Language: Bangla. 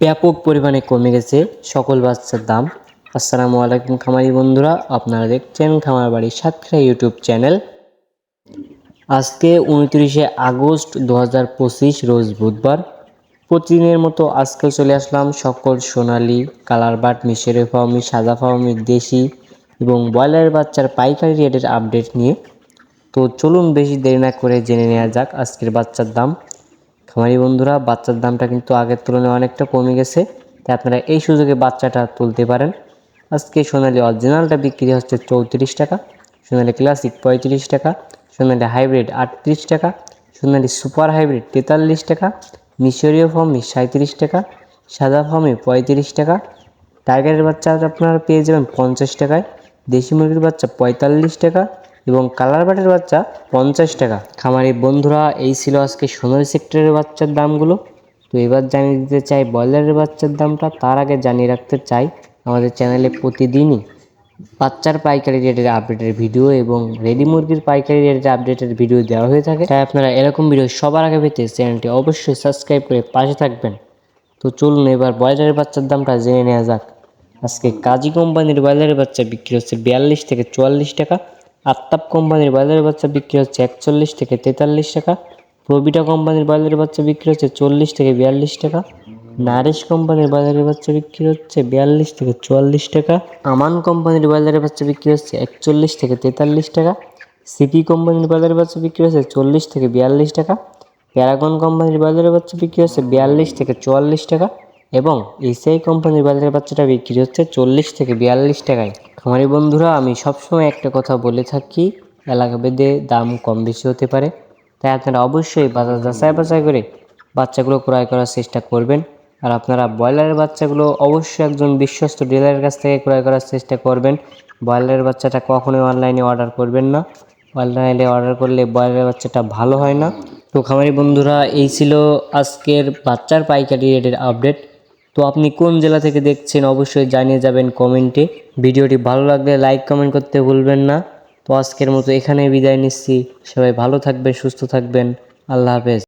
ব্যাপক পরিমাণে কমে গেছে সকল বাচ্চার দাম। আসসালামু আলাইকুম খামারি বন্ধুরা, আপনারা দেখছেন খামার বাড়ি সাতক্ষীরা ইউটিউব চ্যানেল। আজকে উনত্রিশে আগস্ট দু হাজার পঁচিশ, রোজ বুধবার। প্রতিদিনের মতো আজকেও চলে আসলাম সকল সোনালি, কালার বাট মিশরে ফার্মি সাদা ফার্মি দেশি এবং ব্রয়লারের বাচ্চার পাইকারি রেটের আপডেট নিয়ে। তো চলুন বেশি দেরি না করে জেনে নেওয়া যাক আজকের বাচ্চার দাম। খামারি বন্ধুরা, বাচ্চার দামটা কিন্তু আগের তুলনায় অনেকটা কমে গেছে, তাই আপনারা এই সুযোগে বাচ্চাটা তুলতে পারেন। আজকে সোনালি অরিজিনালটা বিক্রি হচ্ছে চৌত্রিশ টাকা, সোনালি ক্লাসিক পঁয়ত্রিশ টাকা, সোনালি হাইব্রিড আটত্রিশ টাকা, সোনালি সুপার হাইব্রিড তেতাল্লিশ টাকা, মিশরীয় ফর্মি সাঁত্রিশ টাকা, সাদা ফর্মি পঁয়ত্রিশ টাকা, টাইগারের বাচ্চা আপনারা পেয়ে যাবেন পঞ্চাশ টাকায়, দেশি মুরগির বাচ্চা পঁয়তাল্লিশ টাকা এবং কালার বাটের বাচ্চা পঞ্চাশ টাকা। খামারি বন্ধুরা, এই ছিল আজকে সোনালি সেক্টরের বাচ্চার দামগুলো। তো এবার জানিয়ে দিতে চাই, ব্রয়লারের বাচ্চার দামটা তার আগে জানিয়ে রাখতে চাই আমাদের চ্যানেলে প্রতিদিনই। বাচ্চার পাইকারি রেটের আপডেটের ভিডিও এবং রেডি মুরগির পাইকারি রেটের আপডেটের ভিডিও দেওয়া হয়ে থাকে। তাই আপনারা এরকম ভিডিও সবার আগে পেতে চ্যানেলটি অবশ্যই সাবস্ক্রাইব করে পাশে থাকবেন। তো চলুন এবার ব্রয়লারের বাচ্চার দামটা জেনে নেওয়া যাক। আজকে কাজী কোম্পানির ব্রয়লারের বাচ্চা বিক্রি হচ্ছে বিয়াল্লিশ থেকে চুয়াল্লিশ টাকা। আত্তাপ কোম্পানির ব্রয়লারের বাচ্চা বিক্রি হচ্ছে একচল্লিশ থেকে তেতাল্লিশ টাকা। প্রবিটা কোম্পানির ব্রয়লারের বাচ্চা বিক্রি হচ্ছে চল্লিশ থেকে বিয়াল্লিশ টাকা। নারিশ কোম্পানির বাজারের বাচ্চা বিক্রি হচ্ছে বিয়াল্লিশ থেকে চুয়াল্লিশ টাকা। আমান কোম্পানির বাজারের বাচ্চা বিক্রি হচ্ছে একচল্লিশ থেকে তেতাল্লিশ টাকা। সিপি কোম্পানির বাজারের বাচ্চা বিক্রি হচ্ছে চল্লিশ থেকে বিয়াল্লিশ টাকা। প্যারাগন কোম্পানির বাজারের বাচ্চা বিক্রি হচ্ছে বিয়াল্লিশ থেকে চুয়াল্লিশ টাকা। এবং এসিআই কোম্পানির বাজারের বাচ্চাটা বিক্রি হচ্ছে চল্লিশ থেকে বিয়াল্লিশ টাকায়। খামারি বন্ধুরা, আমি সবসময় একটা কথা বলে থাকি, এলাকা ভেদে দাম কম বেশি হতে পারে। তাই আপনারা অবশ্যই বাজার যাচাই বাছাই করে বাচ্চাগুলো ক্রয় করার চেষ্টা করবেন। আর আপনারা ব্রয়লারের বাচ্চাগুলো অবশ্যই একজন বিশ্বস্ত ডিলারের কাছ থেকে ক্রয় করার চেষ্টা করবেন। ব্রয়লারের বাচ্চাটা কখনোই অনলাইনে অর্ডার করবেন না। অনলাইনে অর্ডার করলে ব্রয়লারের বাচ্চাটা ভালো হয় না। তো খামারি বন্ধুরা, এই ছিল আজকের বাচ্চার পাইকারি রেটের আপডেট। তো আপনি কোন জেলা থেকে দেখছেন অবশ্যই জানিয়ে যাবেন কমেন্টে ভিডিওটি ভালো লাগলে লাইক কমেন্ট করতে ভুলবেন না। তো আজকের মতো এখানে বিদায় নিচ্ছি। সবাই ভালো থাকবেন, সুস্থ থাকবেন। আল্লাহ হাফেজ।